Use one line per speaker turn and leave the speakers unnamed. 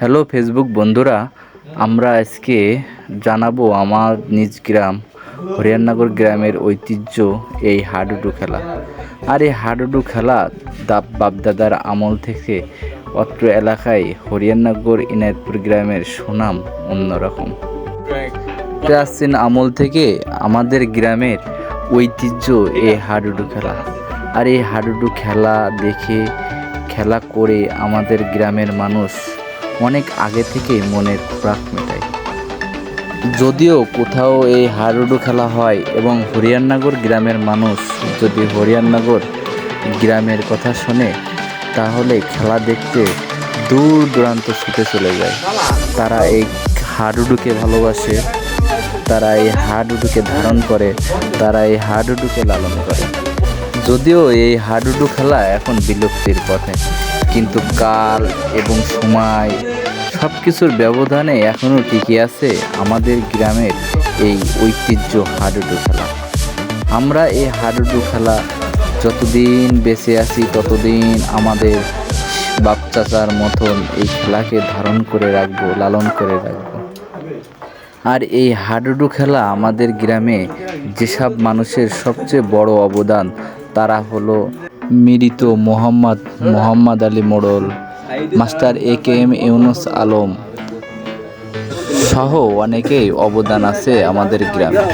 Hello Facebook বন্ধুরা, আমরা আজকে জানাব আমার নিজ গ্রাম হরিয়ানগর গ্রামের ঐতিহ্য এই হাডুডু খেলা। আর এই হাডুডু খেলা দাব বাপদাদার আমল থেকে অত্র এলাকায় হরিয়ানগর ইনায়তপুর গ্রামের সুনাম অন্যরকম। প্রাচীন আমল থেকে আমাদের গ্রামের ঐতিহ্য এই হাডুডু খেলা। আর এই হাডুডু খেলা দেখে খেলা করে আমাদের গ্রামের মানুষ অনেক আগে থেকেই মনের খোরাক মেটায়। যদিও কোথাও এই হাডুডু খেলা হয় এবং হরিয়ানগর গ্রামের মানুষ যদি হরিয়ানগর গ্রামের কথা শোনে, তাহলে খেলা দেখতে দূর দূরান্ত ছুটে চলে যায়। তারা এই হাডুডুকে ভালোবাসে, তারা এই হাডুডুকে ধারণ করে, তারা এই হাডুডুকে লালন করে। যদিও এই হাডুডু খেলা এখন বিলুপ্তির পথে। কিন্তু কাল এবং সময় সব কিছুর ব্যবধানে এখনও টিকে আছে আমাদের গ্রামের এই ঐতিহ্য হাডুডু খেলা। আমরা এই হাডুডু খেলা যতদিন বেঁচে আছি, ততদিন আমাদের বাপ চাচার মতন এই খেলাকে ধারণ করে রাখব, লালন করে রাখব। আর এই হাডুডু খেলা আমাদের গ্রামে যেসব মানুষের সবচেয়ে বড় অবদান, তারা হলো মৃত Mohammad Mohammad Ali Morol, master A K M Yunus Alam সহ অনেকেই অবদান আছে আমাদের গ্রামে।